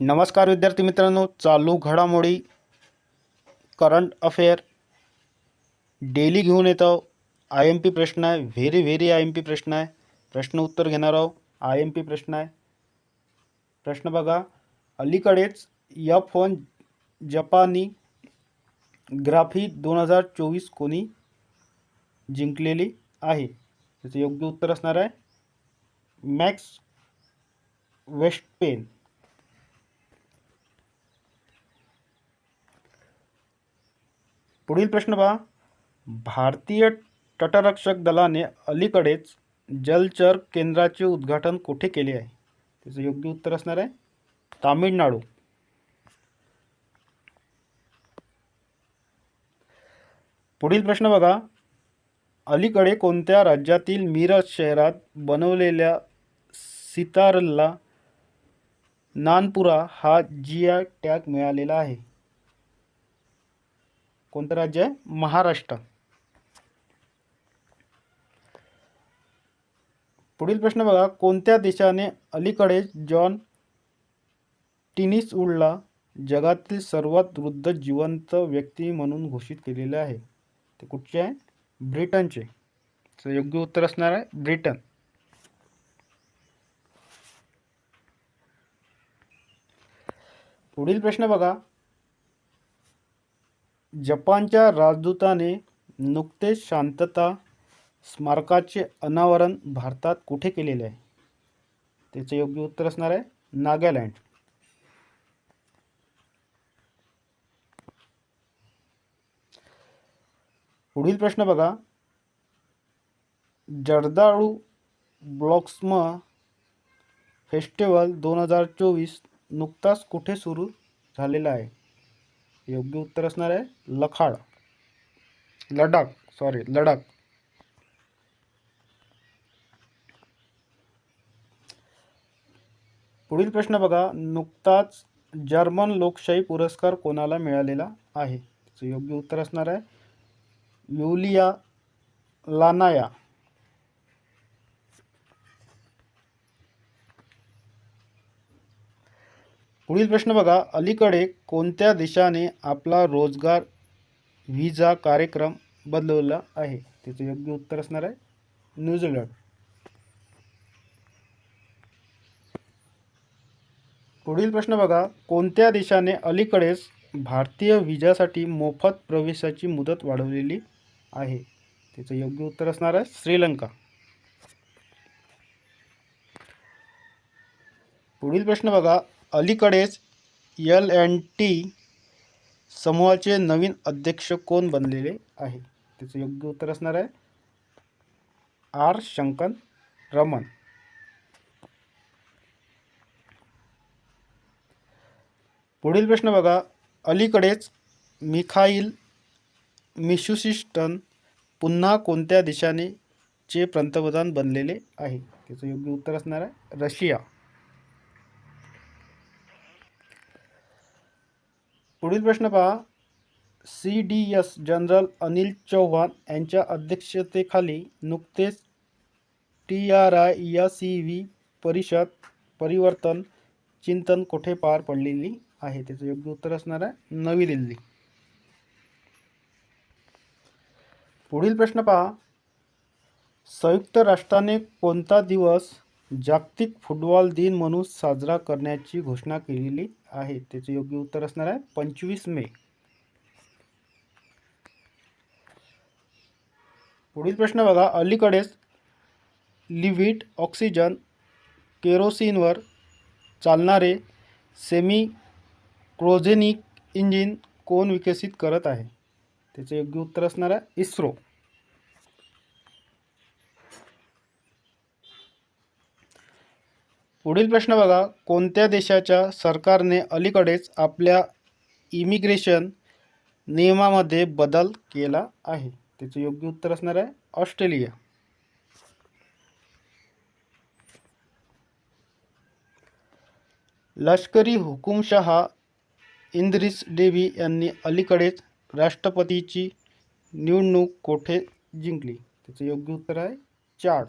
नमस्कार विद्यार्थी मित्रांनो चालू घडामोडी करंट अफेअर डेली घेऊन येतो आय एम पी प्रश्न आहे very very I M P प्रश्न आहे. प्रश्न उत्तर घेणार आहोत. आय एम पी प्रश्न आहे. प्रश्न बघा अलीकडेच यफ वन जपानी ग्राफी दोन हजार चोवीस कोणी जिंकलेली आहे? त्याचं योग्य उत्तर असणार आहे. मॅक्स वेस्टपेन. पुढील प्रश्न पहा. भारतीय तटरक्षक दलाने अलीकडेच जलचर केंद्राचे उद्घाटन कुठे केले आहे? त्याचं योग्य उत्तर असणार आहे तामिळनाडू. पुढील प्रश्न बघा. अलीकडे कोणत्या राज्यातील मिरज शहरात बनवलेल्या सितारला नानपुरा हा जी आय टॅग मिळालेला आहे? कोणतं राज्य आहे? महाराष्ट्र. पुढील प्रश्न बघा. कोणत्या देशाने अलीकडे जॉन टिनिस उडला जगातील सर्वात वृद्ध जिवंत व्यक्ती म्हणून घोषित केलेले आहे? ते कुठचे आहे? ब्रिटनचे. तर योग्य उत्तर असणार आहे ब्रिटन. पुढील प्रश्न बघा. जपानच्या राजदूताने नुकतेच शांतता स्मारकाचे अनावरण भारतात कुठे केलेले आहे? त्याचं योग्य उत्तर असणार आहे नागालँड. पुढील प्रश्न बघा. जर्दाळू ब्लॉक्सम फेस्टिवल दोन हजार चोवीस नुकताच कुठे सुरू झालेला आहे? योग्य उत्तर असणार आहे लखाड. लडाख सॉरी लडाख. पुढील प्रश्न बघा नुकताच जर्मन लोकशाही पुरस्कार कोणाला मिळालेला आहे? त्याचं योग्य उत्तर असणार आहे युलिया लानाया. पुढील प्रश्न बघा. अलीकडे कोणत्या देशाने आपला रोजगार व्हिजा कार्यक्रम बदलवला आहे? त्याचं योग्य उत्तर असणार आहे न्यूझीलंड. पुढील प्रश्न बघा. कोणत्या देशाने अलीकडेच भारतीय व्हिजासाठी मोफत प्रवेशाची मुदत वाढवलेली आहे? त्याचं योग्य उत्तर असणार आहे श्रीलंका. पुढील प्रश्न बघा. अलीकडेच यल अँड टी समूहाचे नवीन अध्यक्ष कोण बनलेले आहे? त्याचं योग्य उत्तर असणार आहे आर. शंकन रमन पुढील प्रश्न बघा. अलीकडेच मिखाईल मिशुसिस्टन पुन्हा कोणत्या देशाने चे पंतप्रधान बनलेले आहे? त्याचं योग्य उत्तर असणार आहे रशिया. पुढील प्रश्न पहा. C D S general Anil Chauhan यांच्या अध्यक्षतेखाली नुकतेच टी आर आय या सी व्ही परिषद परिवर्तन चिंतन कुठे पार पडलेली आहे? त्याचं योग्य उत्तर असणार आहे नवी दिल्ली. पुढील प्रश्न पहा. संयुक्त राष्ट्राने कोणता दिवस जागतिक फुटबॉल दिन म्हणून साजरा करण्याची घोषणा केलेली आहे. त्याचे योग्य उत्तर असणार आहे पंचवीस मे. पुढील प्रश्न बघा. अलीकडेच लिव्हिट ऑक्सिजन केरोसिनवर चालणारे सेमी क्रोजेनिक इंजिन कोण विकसित करत आहे? त्याचे योग्य उत्तर असणार आहे इस्रो. पुढील प्रश्न बघा. कोणत्या देशाच्या सरकारने अलीकडेच आपल्या इमिग्रेशन नियमामध्ये बदल केला आहे? त्याचं योग्य उत्तर असणार आहे ऑस्ट्रेलिया. लष्करी हुकुमशहा इंद्रिस डेवी यांनी अलीकडेच राष्ट्रपतीची निवडणूक कोठे जिंकली? त्याचं योग्य उत्तर आहे चाड.